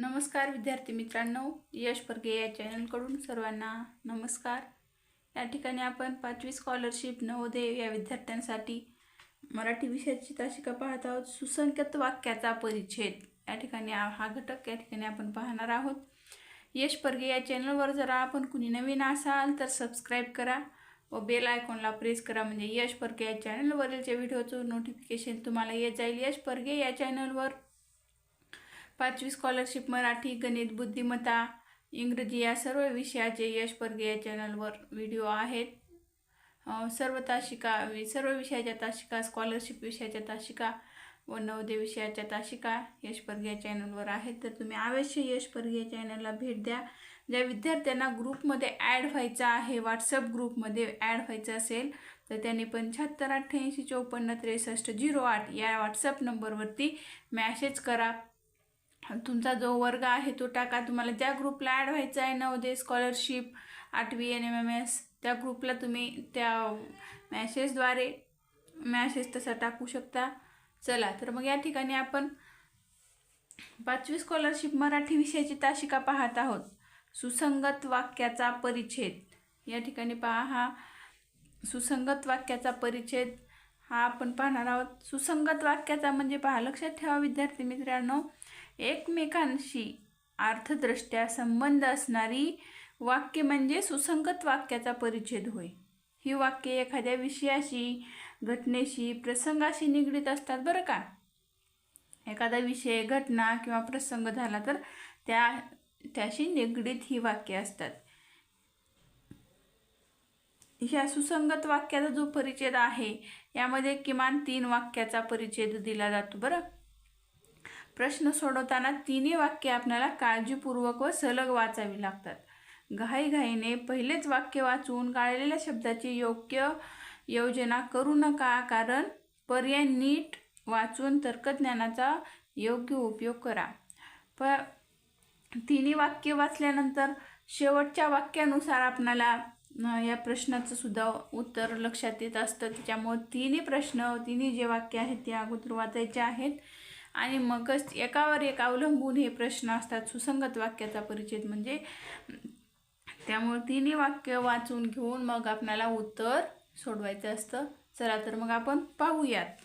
नमस्कार विद्यार्थी मित्रांनो यश परगे या चॅनलकडून सर्वांना नमस्कार. या ठिकाणी आपण पाचवी स्कॉलरशिप नवोदय या विद्यार्थ्यांसाठी मराठी विषयाची तासिका पाहत आहोत. सुसंख्यत वाक्याचा परिच्छेद. या ठिकाणी हा घटक या ठिकाणी आपण पाहणार आहोत. यश परगे या चॅनलवर जरा आपण कुणी नवीन असाल तर सबस्क्राईब करा व बेल आयकॉनला प्रेस करा. म्हणजे यश परगे या चॅनलवरीलच्या व्हिडिओचं नोटिफिकेशन तुम्हाला येत जाईल. यश परगे या चॅनलवर पाचवी स्कॉलरशिप मराठी गणित बुद्धिमत्ता इंग्रजी या सर्व विषयाचे यश परगे या चॅनलवर व्हिडिओ आहेत. सर्व तासिका सर्व विषयाच्या तासिका स्कॉलरशिप विषयाच्या तासिका व नवोदय विषयाच्या तासिका यश परगे या चॅनलवर आहेत. तर तुम्ही अवश्य यश परगे या चॅनलला भेट द्या. ज्या विद्यार्थ्यांना ग्रुपमध्ये ॲड व्हायचं आहे व्हॉट्सअप ग्रुपमध्ये ॲड व्हायचं असेल तर त्यांनी पंच्याहत्तर अठ्ठ्याऐंशी चौपन्न त्रेसष्ट झिरो आठ या व्हॉट्सअप नंबरवरती मॅसेज करा. तुमचा जो वर्ग आहे तो टाका. तुम्हाला ज्या ग्रुपला ॲड व्हायचं आहे नवोदय स्कॉलरशिप आठवी एन एम एम एस त्या ग्रुपला तुम्ही त्या मॅसेजद्वारे मॅसेज तसा टाकू शकता. चला तर मग या ठिकाणी आपण पाचवी स्कॉलरशिप मराठी विषयाची तासिका पाहत आहोत. सुसंगत वाक्याचा परिच्छेद. या ठिकाणी पहा हा सुसंगत वाक्याचा परिच्छेद. हा आपण पाहणार आहोत. सुसंगत वाक्याचा म्हणजे पहा लक्षात ठेवा विद्यार्थी मित्रांनो एकमेकांशी अर्थदृष्ट्या संबंध असणारी वाक्य म्हणजे सुसंगत वाक्याचा परिच्छेद होय. ही वाक्ये एखाद्या विषयाशी घटनेशी प्रसंगाशी निगडीत असतात बरं का? एखादा विषय घटना किंवा प्रसंग झाला तर त्या त्याशी निगडीत ही वाक्य असतात. ह्या सुसंगत वाक्याचा जो परिच्छेद आहे यामध्ये किमान तीन वाक्याचा परिच्छेद दिला जातो बरं. प्रश्न सोडवताना तिन्ही वाक्य आपल्याला काळजीपूर्वक व सलग वाचावी लागतात. घाईघाईने पहिलेच वाक्य वाचून गाळलेल्या शब्दाची योग्य योजना करू नका कारण पर्याय नीट वाचून तर्कज्ञानाचा योग्य उपयोग करा. प तिन्ही वाक्य वाचल्यानंतर शेवटच्या वाक्यानुसार आपणाला या प्रश्नाचं सुद्धा उत्तर लक्षात येत असतं. त्याच्यामुळं तिन्ही प्रश्न तिन्ही जे वाक्य आहेत ते अगोदर वाचायचे आहेत. आणि मगच एकावर एक अवलंबून हे प्रश्न असतात. सुसंगत वाक्याचा परिचय म्हणजे त्यामुळे तिन्ही वाक्य वाचून घेऊन मग आपल्याला उत्तर सोडवायचं असतं. चला तर मग आपण पाहूयात.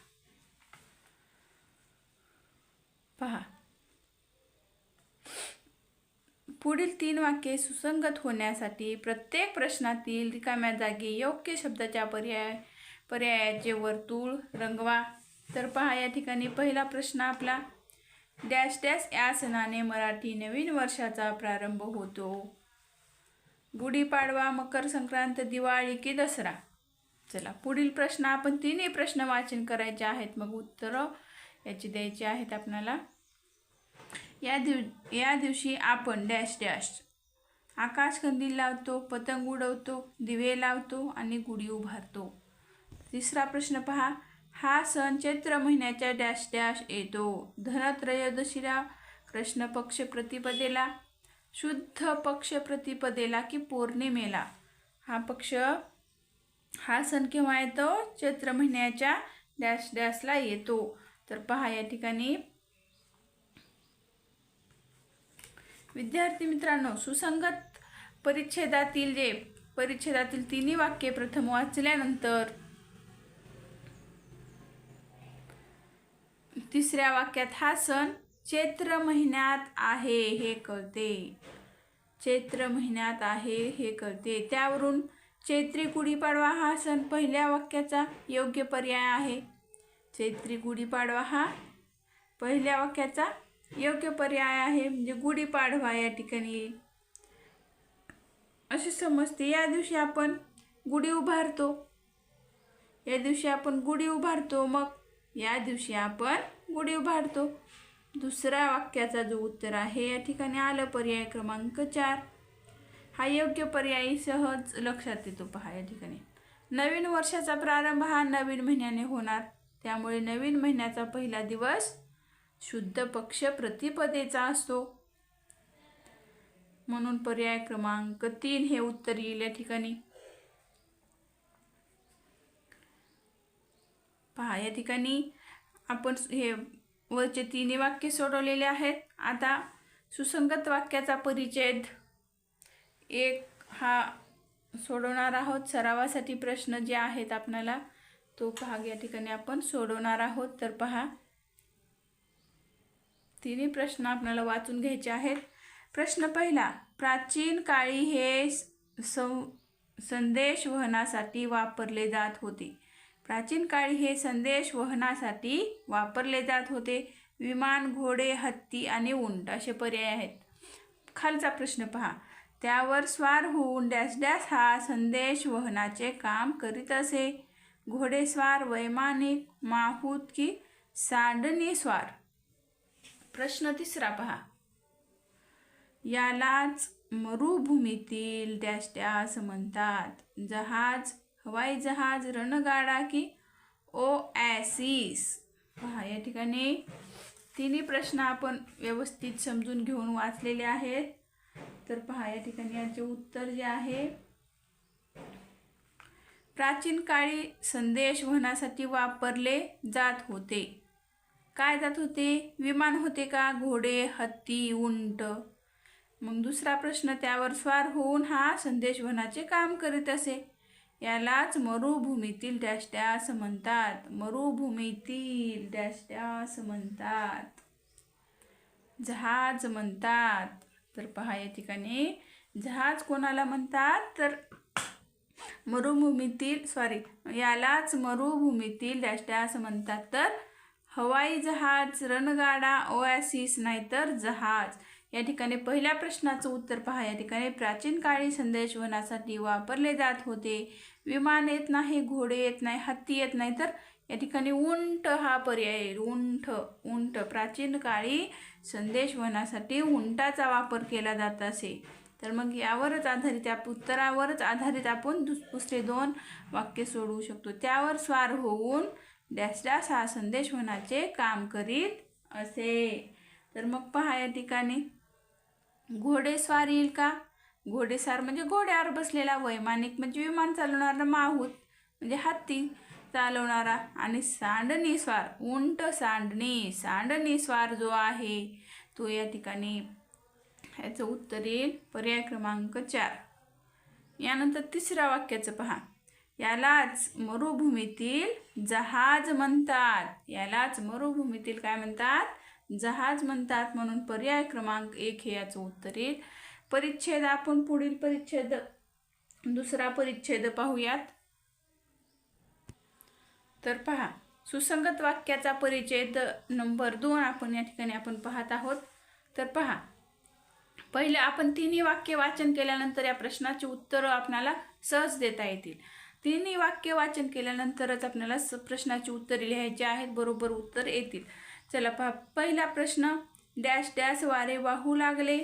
पहा. पुढील तीन वाक्ये सुसंगत होण्यासाठी प्रत्येक प्रश्नातील रिकाम्या जागी योग्य शब्दाच्या पर्याय पर्यायाचे वर्तुळ रंगवा तर पहा या ठिकाणी पहिला प्रश्न आपला. डॅश डॅश या सणाने मराठी नवीन वर्षाचा प्रारंभ होतो. गुढीपाडवा मकर संक्रांत दिवाळी की दसरा? चला पुढील प्रश्न आपण तिन्ही प्रश्न वाचन करायचे आहेत. मग उत्तरं याची द्यायची आहेत आपल्याला या दिव या दिवशी आपण डॅश डॅश आकाशकंदील लावतो पतंग उडवतो दिवे लावतो आणि गुढी उभारतो. तिसरा प्रश्न पहा हा सण चैत्र महिन्याच्या डॅश डॅश येतो. धनत्रयोदशीला कृष्ण पक्ष प्रतिपदेला शुद्ध पक्ष प्रतिपदेला की पौर्णिमेला. हा पक्ष हा सण केव्हा येतो? चैत्र महिन्याच्या डॅश डॅशला येतो. तर पहा या ठिकाणी. विद्यार्थी मित्रांनो सुसंगत परिच्छेदातील जे परिच्छेदातील तिन्ही वाक्ये प्रथम वाचल्यानंतर तिसऱ्या वाक्यात हा सण चैत्र महिन्यात आहे हे कळते. चैत्र महिन्यात आहे हे कळते. त्यावरून चैत्री गुढीपाडवा हा सण पहिल्या वाक्याचा योग्य पर्याय आहे. चैत्री गुढीपाडवा हा पहिल्या वाक्याचा योग्य पर्याय आहे म्हणजे गुढीपाडवा या ठिकाणी. येईल असे समजते या दिवशी आपण गुढी उभारतो. या दिवशी आपण गुढी उभारतो मग या दिवशी आपण गुढी उभारतो. दुसऱ्या वाक्याचा जो उत्तर आहे या ठिकाणी आलं पर्याय क्रमांक चार. हा योग्य पर्यायी सहज लक्षात येतो पहा या ठिकाणी. नवीन वर्षाचा प्रारंभ हा नवीन महिन्याने होणार. त्यामुळे नवीन महिन्याचा पहिला दिवस शुद्ध पक्ष प्रतिपदेचा असतो. म्हणून पर्याय क्रमांक तीन हे उत्तर येईल या ठिकाणी. पहा या ठिकाणी. आपण हे वरचे तिन्ही वाक्य सोडवलेले आहेत. आता सुसंगत वाक्याचा परिच्छेद. एक हा सोडवणार आहोत. सरावासाठी प्रश्न जे आहेत आपणाला तो भाग या ठिकाणी आपण सोडवणार आहोत. तर पहा. तिन्ही प्रश्न आपल्याला वाचून घ्यायचे आहेत. प्रश्न पहिला प्राचीन काळी हे सं संदेश वहनासाठी वापरले जात होते. प्राचीन काळी हे संदेश वहनासाठी वापरले जात होते. विमान घोडे हत्ती आणि उंट असे पर्याय आहेत. खालचा प्रश्न पहा. त्यावर स्वार होऊन डॅश डॅश हा संदेश वहनाचे काम करीत असे. घोडेस्वार वैमानिक माहूत की सांडणी स्वार? प्रश्न तिसरा पहा. यालाच मरुभूमीतील डॅश डॅश म्हणतात. जहाज हवाई जहाज रणगाडा की ओ ॲसिस पहा या ठिकाणी तिन्ही प्रश्न आपण व्यवस्थित समजून घेऊन वाचलेले आहेत. तर पहा या ठिकाणी याचे उत्तर जे आहे प्राचीन काळी संदेश वहनासाठी वापरले जात होते. काय जात होते? विमान होते का? घोडे हत्ती उंट? मग दुसरा प्रश्न त्यावर स्वार होऊन हा संदेश वहनाचे काम करीत असे. यालाच मरुभूमीतील डॅश डॅश म्हणतात. मरुभूमीतील डॅश डॅश म्हणतात. जहाज म्हणतात. तर पहा या ठिकाणी जहाज कोणाला म्हणतात? तर मरुभूमीतील सॉरी यालाच मरुभूमीतील डॅश डॅश म्हणतात. तर हवाई जहाज रणगाडा ओॲसिस नाहीतर जहाज. या ठिकाणी पहिल्या प्रश्नाचं उत्तर पहा. या ठिकाणी प्राचीन काळी संदेशवनासाठी वापरले जात होते. विमान येत नाही घोडे येत नाही हत्ती येत नाही. तर या ठिकाणी उंट हा पर्याय उंट उंट. प्राचीन काळी संदेशवनासाठी उंटाचा वापर केला जात असे. तर मग यावरच आधारित या उत्तरावरच आधारित आपण दुसरे दोन वाक्य सोडवू शकतो. त्यावर स्वार होऊन डॅश डॅश हा संदेशवनाचे काम करीत असे. तर मग पहा या ठिकाणी. घोडेस्वार येईल का? घोडेस्वार म्हणजे घोड्यावर बसलेला वैमानिक म्हणजे विमान चालवणारा माहूत म्हणजे हत्ती चालवणारा. आणि सांडणीस्वार उंट सांडणी सांडणीस्वार जो आहे तो या ठिकाणी ह्याचं उत्तर येईल. पर्याय क्रमांक चार. यानंतर तिसऱ्या वाक्याचं पहा. यालाच मरुभूमीतील जहाज म्हणतात. यालाच मरुभूमीतील काय म्हणतात? जहाज म्हणतात म्हणून पर्याय क्रमांक एक हे याचं उत्तर येईल. परिच्छेद आपण पुढील परिच्छेद दुसरा परिच्छेद पाहूयात. तर पहा सुसंगत वाक्याचा परिच्छेद नंबर दोन आपण या ठिकाणी आपण पाहत आहोत. तर पहा पहिले आपण तिन्ही वाक्य वाचन केल्यानंतर या प्रश्नाची उत्तरं आपल्याला सहज देता येतील. तिन्ही वाक्य वाचन केल्यानंतरच आपल्याला स प्रश्नाची उत्तरे लिहायची आहेत बरोबर उत्तर येतील. चला पहा पहिला प्रश्न. डॅश डॅश वारे वाहू लागले.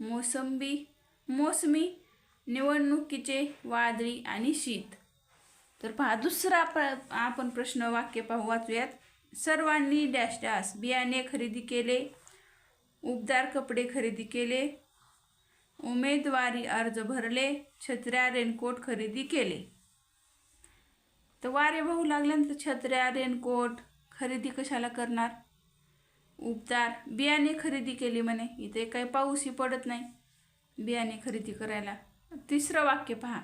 मोसंबी. मोसमी निवडणुकीचे वादळी आणि शीत. तर पहा दुसरा प्र आपण प्रश्न वाक्य पाहू वाचूयात. सर्वांनी डॅश डॅश बियाणे खरेदी केले. उबदार कपडे खरेदी केले. उमेदवारी अर्ज भरले. छत्र्या रेनकोट खरेदी केले. तर वारे वाहू लागल्यानंतर छत्र्या रेनकोट खरेदी कशाला करणार? उपचार बियाणे खरेदी केली म्हणे. इथे काही पाऊसही पडत नाही. बियाणे खरेदी करायला. तिसरं वाक्य पहा.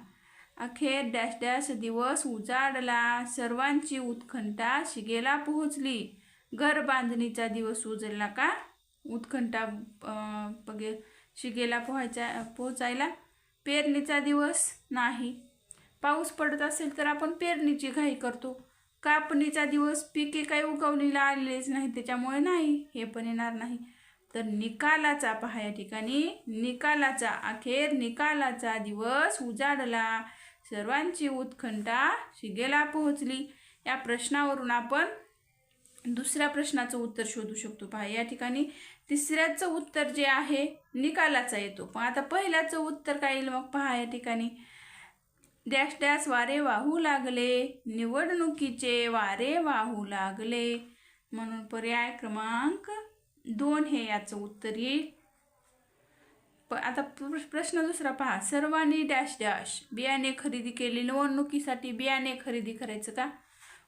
अखेर डॅश डॅश दिवस उजाडला. सर्वांची उत्खंठा शिगेला पोहोचली. घर बांधणीचा दिवस उजळला का? उत्खंठा बघे. शिगेला पोहायचा पोहोचायला पेरणीचा दिवस नाही. पाऊस पडत असेल तर आपण पेरणीची घाई करतो. कापणीचा दिवस पिके काही उगवलेला आलेलेच नाही त्याच्यामुळे नाही हे पण येणार नाही. तर निकालाचा पहा या ठिकाणी. निकालाचा अखेर निकालाचा दिवस उजाडला. सर्वांची उत्खंठा शिगेला पोहोचली. या प्रश्नावरून आपण दुसऱ्या प्रश्नाचं उत्तर शोधू शकतो. पहा या ठिकाणी. तिसऱ्याचं उत्तर जे आहे निकालाचा येतो. पण आता पहिल्याचं उत्तर काय येईल मग? पहा या ठिकाणी. डॅश डॅश वारे वाहू लागले. निवडणुकीचे वारे वाहू लागले. म्हणून पर्याय क्रमांक दोन हे याचं उत्तर येईल. प आता प्रश्न दुसरा पहा. सर्वांनी डॅश डॅश. बियाणे खरेदी केले. निवडणुकीसाठी बियाणे खरेदी करायचं का?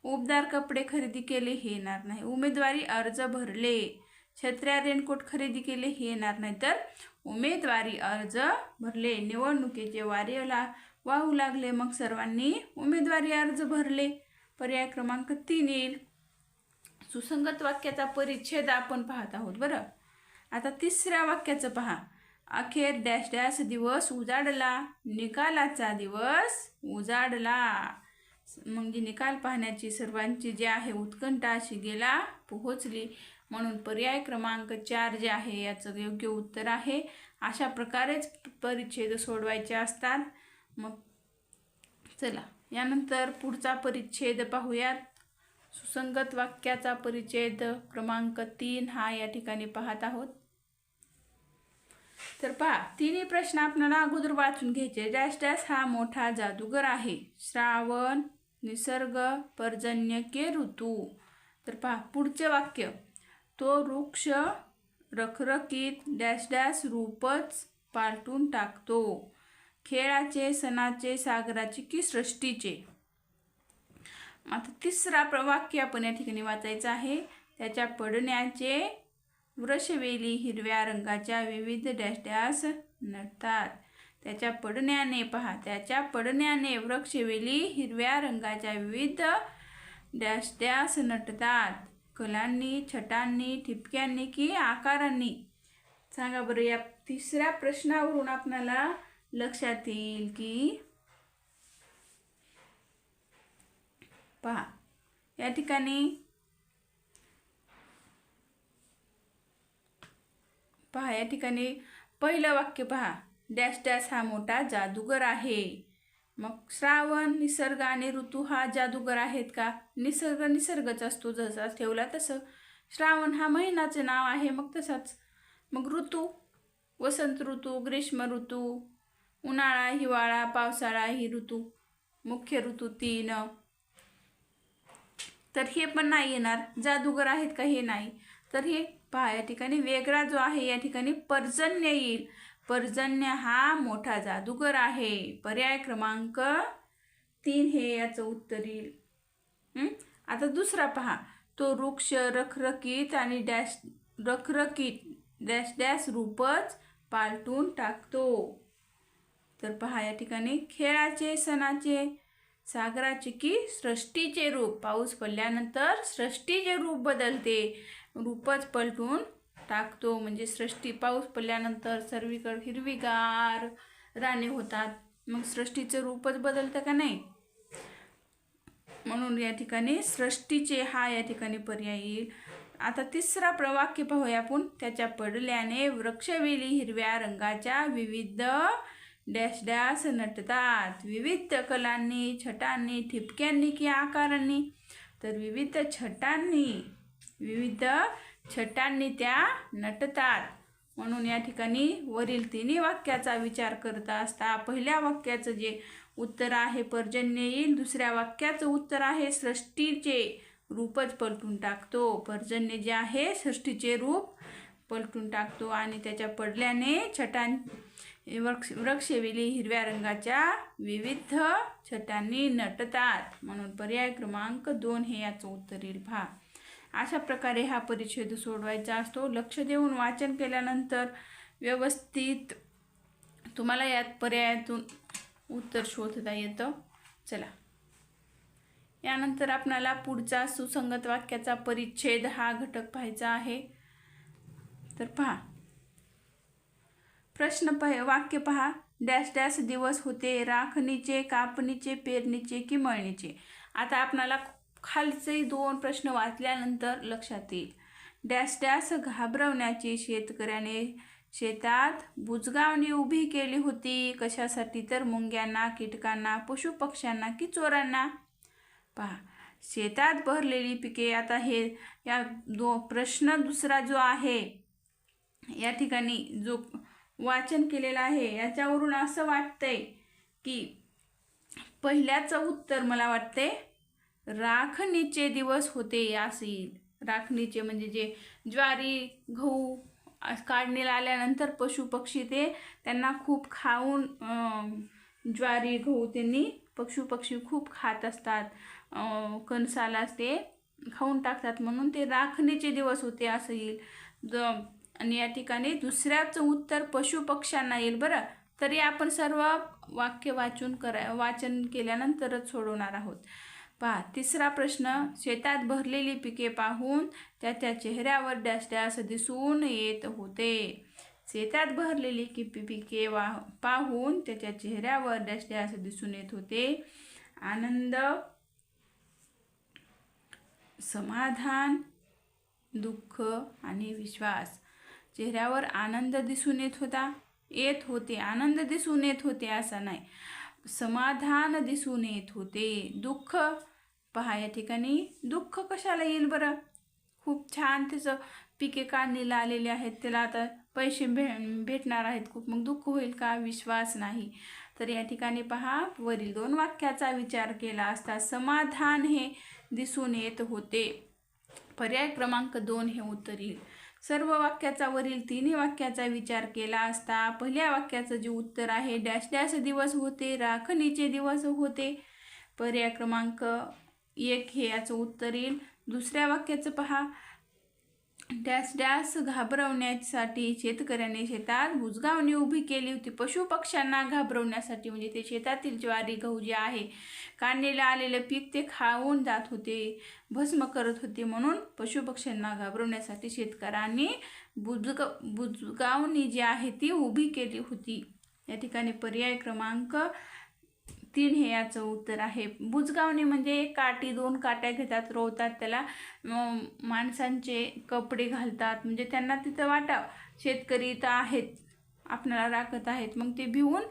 उबदार कपडे खरेदी केले हे येणार नाही. उमेदवारी अर्ज भरले. छत्र्या रेनकोट खरेदी केले हे येणार नाही. तर उमेदवारी अर्ज भरले. निवडणुकीचे वारेला वाहू लागले. मग सर्वांनी उमेदवारी अर्ज भरले. पर्याय क्रमांक तीन येईल. सुसंगत वाक्याचा परिच्छेद आपण पाहत आहोत बरं. आता तिसऱ्या वाक्याचं पहा. अखेर डॅश डॅश दिवस उजाडला. निकालाचा दिवस उजाडला. म्हणजे निकाल पाहण्याची सर्वांची जी आहे उत्कंठा अशी गेला पोहोचली. म्हणून पर्याय क्रमांक चार जे आहे याचं योग्य उत्तर आहे. अशा प्रकारेच परिच्छेद सोडवायचे असतात. मग चला. यानंतर पुढचा परिच्छेद पाहूयात. सुसंगत वाक्याचा परिच्छेद क्रमांक तीन हा या ठिकाणी पाहत आहोत. तर पहा तिन्ही प्रश्न आपल्याला अगोदर वाचून घ्यायचे. डॅश डॅश हा मोठा जादूगर आहे. श्रावण निसर्ग पर्जन्यके ऋतू. तर पहा पुढचे वाक्य. तो वृक्ष रखरखीत डॅश डॅश रूपच पालटून टाकतो. खेळाचे सणाचे सागराचे की सृष्टीचे? आता तिसरा प्र- वाक्य आपण या ठिकाणी वाचायचं आहे. त्याच्या पडण्याचे वृषवेली हिरव्या रंगाच्या विविध डॅश डॅश नटतात. त्याच्या पडण्याने पहा. त्याच्या पडण्याने वृक्षवेली हिरव्या रंगाच्या विविध डॅश डॅश नटतात. कलांनी छटांनी ठिपक्यांनी की आकारांनी? सांगा बरं या तिसऱ्या प्रश्नावरून आपणाला लक्षात येईल की पहा या ठिकाणी पहा या ठिकाणी पहिलं वाक्य पहा डॅश डॅश हा मोठा जादूगर आहे. मग श्रावण निसर्ग आणि ऋतू हा जादूगर आहेत का? निसर्ग निसर्गच असतो जसा ठेवला तसं. श्रावण हा महिन्याचं नाव आहे मग तसाच. मग ऋतू वसंत ऋतू ग्रीष्म ऋतू उन्हाळा हिवाळा पावसाळा ही ऋतू मुख्य ऋतू तीन. तर हे पण नाही येणार. जादूगर आहेत का हे नाही. तर हे पहा या ठिकाणी वेगळा जो आहे या ठिकाणी पर्जन्य येईल. पर्जन्य हा मोठा जादूगर आहे. पर्याय क्रमांक तीन हे याचं उत्तर येईल. आता दुसरा पहा. तो वृक्ष रखरखीत आणि डॅश रखरखीत डॅश डॅश रूपच पालटून टाकतो. तर पहा या ठिकाणी खेळाचे सणाचे सागराचे की सृष्टीचे रूप. पाऊस पडल्यानंतर सृष्टीचे रूप बदलते. रूपच पलटून टाकतो. म्हणजे सृष्टी पाऊस पडल्यानंतर सर्वीकडे हिरवीगार राणे होतात. मग सृष्टीचं रूपच बदलतं का नाही? म्हणून या ठिकाणी सृष्टीचे हा या ठिकाणी पर्याय येईल. आता तिसरा प्रवाक्य पाहूया आपण. त्याच्या पडल्याने वृक्षवेली हिरव्या रंगाच्या विविध डॅश डॅश नटतात. विविध कलांनी छटांनी ठिपक्यांनी की आकारांनी. तर विविध छटांनी विविध छटांनी त्या नटतात. म्हणून या ठिकाणी वरील तिन्ही वाक्याचा विचार करता असता पहिल्या वाक्याचं जे उत्तर आहे पर्जन्य येईल. दुसऱ्या वाक्याचं उत्तर आहे सृष्टीचे रूपच पलटून टाकतो. पर्जन्य जे आहे सृष्टीचे रूप पलटून टाकतो. आणि त्याच्या पडल्याने छटां वृक्ष वृक्षवेली हिरव्या रंगाच्या विविध छटांनी नटतात. म्हणून पर्याय क्रमांक दोन हे याचं उत्तर येईल अशा प्रकारे हा परिच्छेद सोडवायचा असतो. लक्ष देऊन वाचन केल्यानंतर व्यवस्थित तुम्हाला यात पर्यायातून उत्तर शोधता येतं. चला. यानंतर आपणाला पुढचा सुसंगत वाक्याचा परिच्छेद हा घटक पाहायचा आहे. तर पहा. प्रश्न पह वाक्य पहा. डॅश डॅश दिवस होते राखणीचे कापणीचे पेरणीचे की मळणीचे? आता आपणाला खालचे दोन प्रश्न वाचल्यानंतर लक्षात येईल. डॅश डॅश घाबरवण्याची शेतकऱ्याने शेतात बुजगावणी उभी केली होती. कशासाठी तर मुंग्यांना कीटकांना पशुपक्ष्यांना की चोरांना? पहा शेतात भरलेली पिके आता हे या दो प्रश्न दुसरा जो आहे या ठिकाणी जो वाचन केलेलं आहे. याच्यावरून असं वाटतंय की पहिल्याचं उत्तर मला वाटते राखणीचे दिवस होते असं येईल राखणीचे म्हणजे जे ज्वारी गहू काढणीला आल्यानंतर पशुपक्षी ते त्यांना खूप खाऊन ज्वारी गहू त्यांनी पशुपक्षी खूप खात असतात. कणसाला ते खाऊन टाकतात म्हणून ते राखणीचे दिवस होते असं येईल द आणि या ठिकाणी दुसऱ्याचं उत्तर पशुपक्ष्यांना येईल बरं. तरी आपण सर्व वाक्य वाचून करा वाचन केल्यानंतरच सोडवणार आहोत. पहा तिसरा प्रश्न शेतात भरलेली पिके पाहून त्याच्या चेहऱ्यावर डॅश डॅश दिसून येत होते. शेतात भरलेली की पिके वा पाहून त्याच्या चेहऱ्यावर डॅश डॅश दिसून येत होते. आनंद समाधान दुःख आणि विश्वास. चेहऱ्यावर आनंद दिसून येत होता. येत होते आनंद दिसून येत होते असा नाही. समाधान दिसून येत होते. दुःख? पहा या ठिकाणी दुःख कशाला येईल बरं? खूप छान त्याचं पिके काढणीला आलेले आहेत. त्याला आता पैसे भे भेटणार आहेत खूप. मग दुःख होईल का? विश्वास नाही. तर या ठिकाणी पहा वरील दोन वाक्याचा विचार केला असता समाधान हे दिसून येत होते. पर्याय क्रमांक दोन हे उत्तर येईल. सर्व वाक्याचा वरील तिन्ही वाक्याचा विचार केला असता पहिल्या वाक्याचं जे उत्तर आहे डॅश डॅश दिवस होते राखणीचे दिवस होते. पर्याय क्रमांक एक हे याचं उत्तर येईल. दुसऱ्या वाक्याचं पहा. त्यास डॅश घाबरवण्यासाठी शेतकऱ्याने शेतात बुजगावणी उभी केली होती. पशुपक्ष्यांना घाबरवण्यासाठी म्हणजे ते शेतातील ज्वारी गहू जे आहे काढणीला आलेलं पीक ते खाऊन जात होते भस्म करत होते. म्हणून पशुपक्ष्यांना घाबरवण्यासाठी शेतकऱ्यांनी बुजग बुजगावणी जी आहे ती उभी केली होती. या ठिकाणी पर्याय क्रमांक तीन हे याचं उत्तर आहे. बुजगावणे म्हणजे काठी दोन काट्या घेतात रोवतात त्याला. माणसांचे कपडे घालतात. म्हणजे त्यांना तिथं वाटाव शेतकरी तर आहेत. आपणाला राखत आहेत. मग ते भिवून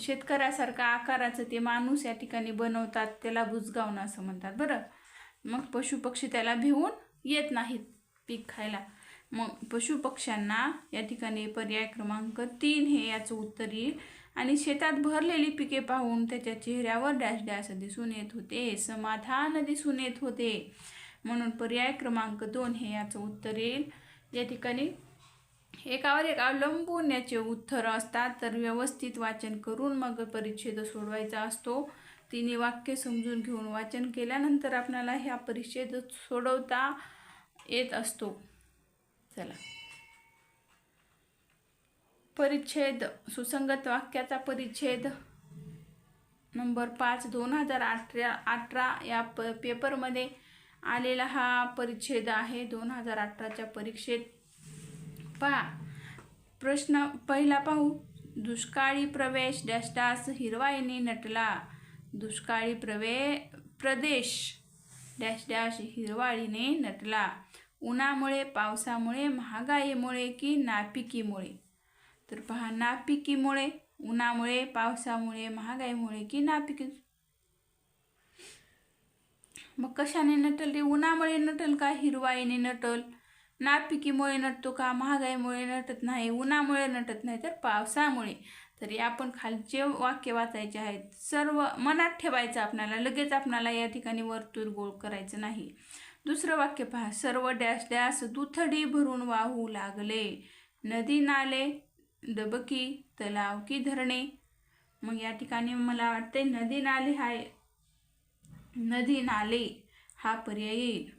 शेतकऱ्यासारखा आकाराचं ते माणूस या ठिकाणी बनवतात. त्याला बुजगावणं असं म्हणतात. बरं? मग पशुपक्षी त्याला भिवून येत नाहीत पीक खायला. मग पशुपक्ष्यांना या ठिकाणी पर्याय क्रमांक तीन हे याचं उत्तर येईल. आणि शेतात भरलेली पिके पाहून त्याच्या चेहऱ्यावर डॅश डॅश दिसून येत होते. समाधान दिसून येत होते. म्हणून पर्याय क्रमांक दोन हे याचं उत्तर येईल. या ठिकाणी एकावर एक अवलंबून याचे उत्तर असतात तर व्यवस्थित वाचन करून मग परिच्छेद सोडवायचा असतो. तिन्ही वाक्य समजून घेऊन वाचन केल्यानंतर आपल्याला ह्या परिच्छेद सोडवता येत असतो. चला. परिच्छेद सुसंगत वाक्याचा परिच्छेद. नंबर पाच दोन हजार अठरा अठरा या प पेपरमध्ये आलेला हा परिच्छेद आहे दोन हजार अठराच्या परीक्षेत. पहा प्रश्न पहिला पाहू. दुष्काळी प्रवेश डॅशडास हिरवाईने नटला. दुष्काळी प्रवे प्रदेश डॅश डॅश हिरवाळीने नटला. उन्हामुळे पावसामुळे महागाईमुळे की नापिकीमुळे? तर पहा नापिकीमुळे उन्हामुळे पावसामुळे महागाईमुळे की नापिकी? मग कशाने नटल रे? उन्हामुळे नटल का? हिरवाईने नटल. नापिकीमुळे नटतो का? महागाईमुळे नटत नाही उन्हामुळे नटत नाही तर पावसामुळे. तरी आपण खालचे वाक्य वाचायचे आहेत सर्व मनात ठेवायचं आपल्याला लगेच आपणाला या ठिकाणी वर्तुळ गोळ करायचं नाही. दुसरं वाक्य पहा सर्व डॅश डॅश दुथडी भरून वाहू लागले. नदी नाले डबकी तलाव की धरणे. मग या ठिकाणी मला वाटते नदी नाले हाय. नदी नाले हा पर्याय येईल.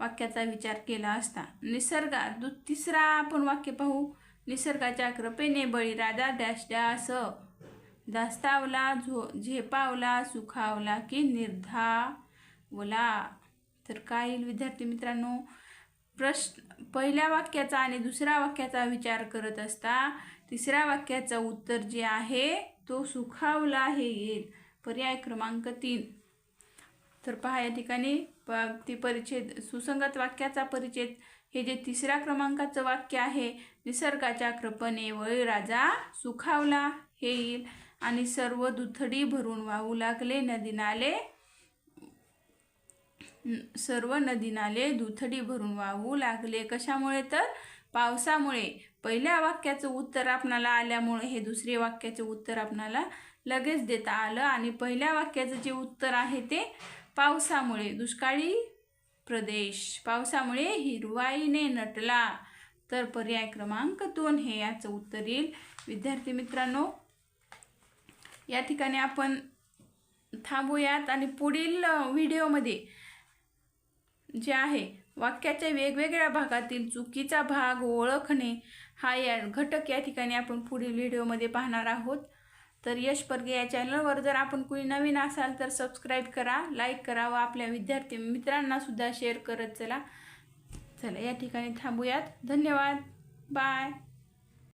वाक्याचा विचार केला असता. निसर्गात दु तिसरा आपण वाक्य पाहू. निसर्गाच्या कृपेने बळीराजा डॅश डॅस दास्तावला झो झेपावला सुखावला की निर्धावला. तर काय येईल विद्यार्थी मित्रांनो? प्रश्न पहिल्या वाक्याचा आणि दुसऱ्या वाक्याचा विचार करत असता तिसऱ्या वाक्याचं उत्तर जे आहे तो सुखावला हे येईल. पर्याय क्रमांक तीन. तर पहा या ठिकाणी प ती परिच्छेद सुसंगत वाक्याचा परिच्छेद. हे जे तिसऱ्या क्रमांकाचं वाक्य आहे निसर्गाच्या कृपणे राजा सुखावला हे येईल. आणि सर्व दुथडी भरून वाहू लागले नदी नाले सर्व नदी नाले दुथडी भरून वाहू लागले. कशामुळे तर? पावसामुळे. पहिल्या वाक्याचं उत्तर आपणाला आल्यामुळे हे दुसरे वाक्याचं उत्तर आपणाला लगेच देता आलं आणि पहिल्या वाक्याचं जे उत्तर आहे ते पावसामुळे. दुष्काळी प्रदेश. पावसामुळे हिरवाईने नटला. तर पर्याय क्रमांक दोन हे याचं उत्तर येईल. विद्यार्थी मित्रांनो या ठिकाणी आपण थांबूयात आणि पुढील व्हिडिओमध्ये जे आहे वाक्याच्या वेगवेगळ्या भागातील चुकीचा भाग ओळखणे हा या घटक या ठिकाणी आपण पुढील व्हिडिओमध्ये पाहणार आहोत. तर यश परगे या चॅनलवर जर आपण कुणी नवीन असाल तर सबस्क्राईब करा लाईक करा व आपल्या विद्यार्थी मित्रांनासुद्धा शेअर करत चला. चला या ठिकाणी थांबूयात. धन्यवाद. बाय